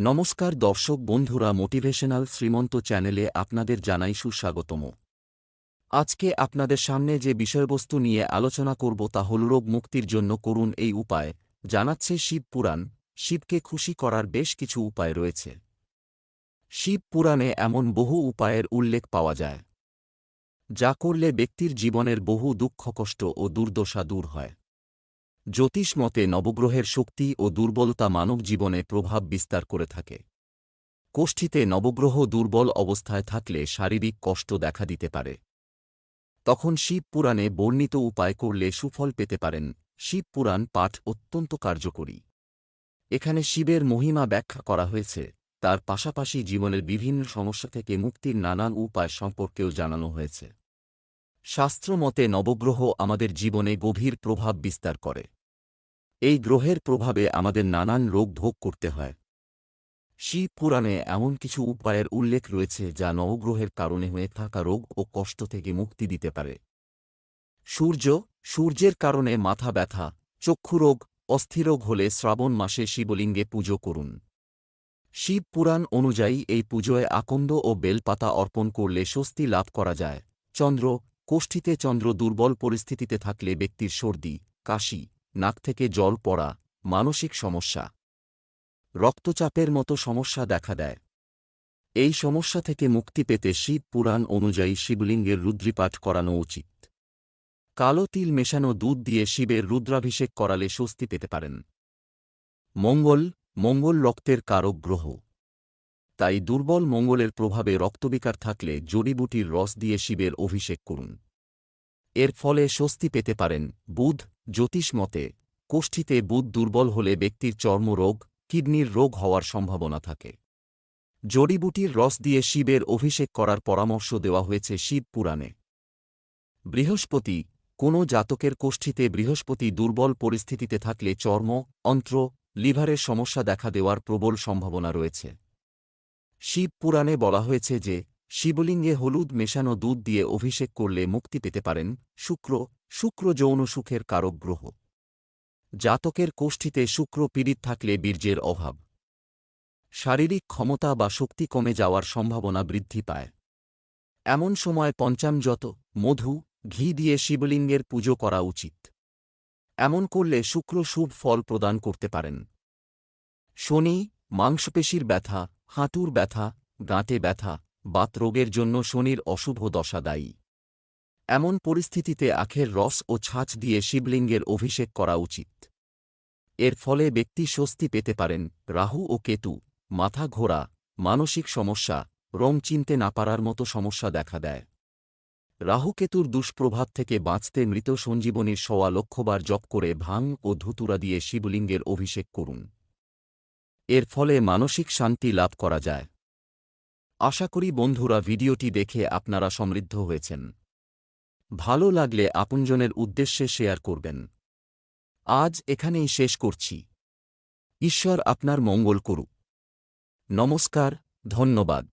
নমস্কার দর্শক বন্ধুরা মোটিভেশনাল শ্রীমন্ত চ্যানেলে আপনাদের জানাই সুস্বাগতম। আজকে আপনাদের সামনে যে বিষয়বস্তু নিয়ে আলোচনা করব তা হল রোগ মুক্তির জন্য করুন এই উপায়, জানাচ্ছে শিব পুরাণ। শিবকে খুশি করার বেশ কিছু উপায় রয়েছে। শিব পুরাণে এমন বহু উপায়ের উল্লেখ পাওয়া যায়। যা করলে ব্যক্তির জীবনের বহু দুঃখ কষ্ট ও দুর্দশা দূর হয়। জ্যোতিষ মতে নবগ্রহের শক্তি ও দুর্বলতা মানব জীবনে প্রভাব বিস্তার করে থাকে। কোষ্ঠীতে নবগ্রহ দুর্বল অবস্থায় থাকলে শারীরিক কষ্ট দেখা দিতে পারে। তখন শিব পুরাণে বর্ণিত উপায় করলে সুফল পেতে পারেন। শিব পুরাণ পাঠ অত্যন্ত কার্যকরী। এখানে শিবের মহিমা ব্যাখ্যা করা হয়েছে। তার পাশাপাশি জীবনের বিভিন্ন সমস্যা থেকে মুক্তির নানান উপায় সম্পর্কেও জানানো হয়েছে। শাস্ত্র মতে নবগ্রহ আমাদের জীবনে গভীর প্রভাব বিস্তার করে। এই গ্রহের প্রভাবে আমাদের নানান রোগ ভোগ করতে হয়। শিব পুরাণে এমন কিছু উপায়ের উল্লেখ রয়েছে যা নবগ্রহের কারণে হয়ে থাকা রোগ ও কষ্ট থেকে মুক্তি দিতে পারে। সূর্য, সূর্যের কারণে মাথা ব্যথা চক্ষুরোগ অস্থিরোগ হলে শ্রাবণ মাসে শিবলিঙ্গে পুজো করুন। শিব পুরাণ অনুযায়ী এই পুজোয় আকন্দ ও বেলপাতা অর্পণ করলে স্বস্তি লাভ করা যায়। চন্দ্র, কোষ্ঠীতে চন্দ্র দুর্বল পরিস্থিতিতে থাকলে ব্যক্তির সর্দি, কাশি নাক থেকে জল পড়া, মানসিক সমস্যা। রক্তচাপের মতো সমস্যা দেখা দেয়। এই সমস্যা থেকে মুক্তি পেতে শিব পুরাণ অনুযায়ী শিবলিঙ্গের রুদ্রিপাঠ করানো উচিত। কালো তিল মেশানো দুধ দিয়ে শিবের রুদ্রাভিষেক করালে স্বস্তি পেতে পারেন। মঙ্গল মঙ্গল রক্তের কারক গ্রহ। তাই দুর্বল মঙ্গলের প্রভাবে রক্তবিকার থাকলে জড়িবুটির রস দিয়ে শিবের অভিষেক করুন। এর ফলে স্বস্তি পেতে পারেন। বুধ, জ্যোতিষ মতে, কোষ্ঠীতে বুধ দুর্বল হলে ব্যক্তির চর্মরোগ, কিডনির রোগ হওয়ার সম্ভাবনা থাকে। জড়িবুটির রস দিয়ে শিবের অভিষেক করার পরামর্শ দেওয়া হয়েছে শিব পুরাণে। বৃহস্পতি, কোনো জাতকের কোষ্ঠীতে বৃহস্পতি দুর্বল পরিস্থিতিতে থাকলে চর্ম, অন্ত্র, লিভারের সমস্যা দেখা দেওয়ার প্রবল সম্ভাবনা রয়েছে। শিব পুরাণে বলা হয়েছে যে শিবলিঙ্গে হলুদ মেশানো দুধ দিয়ে অভিষেক করলে মুক্তি পেতে পারেন শুক্র শুক্র যৌন সুখের কারক গ্রহ। জাতকের কোষ্ঠীতে শুক্র পীড়িত থাকলে বীর্যের অভাব। শারীরিক ক্ষমতা বা শক্তি কমে যাওয়ার সম্ভাবনা বৃদ্ধি পায়। এমন সময় পঞ্চামযত মধু, ঘি দিয়ে শিবলিঙ্গের পুজো করা উচিত। এমন করলে শুক্র শুভ ফল প্রদান করতে পারেন। শনি, মাংসপেশির ব্যথা, হাঁটুর ব্যথা, গাঁটে ব্যথা বাত রোগের জন্য শনির অশুভ দশা দায়ী। এমন পরিস্থিতিতে আখের রস ও ছাঁচ দিয়ে শিবলিঙ্গের অভিষেক করা উচিত। এর ফলে ব্যক্তি স্বস্তি পেতে পারেন রাহু ও কেতু, মাথা ঘোরা, মানসিক সমস্যা, রং চিনতে না পারার মতো সমস্যা দেখা দেয়। রাহুকেতুর দুষ্প্রভাব থেকে বাঁচতে মৃত সঞ্জীবনীর সওয়া লক্ষবার জপ করে ভাং ও ধুতুরা দিয়ে শিবলিঙ্গের অভিষেক করুন। এর ফলে মানসিক শান্তি লাভ করা যায়। আশা করি বন্ধুরা ভিডিওটি দেখে আপনারা সমৃদ্ধ হয়েছেন। ভালো লাগলে আপনজনের উদ্দেশ্যে শেয়ার করবেন। আজ এখানেই শেষ করছি। ঈশ্বর আপনার মঙ্গল করুক। নমস্কার, ধন্যবাদ।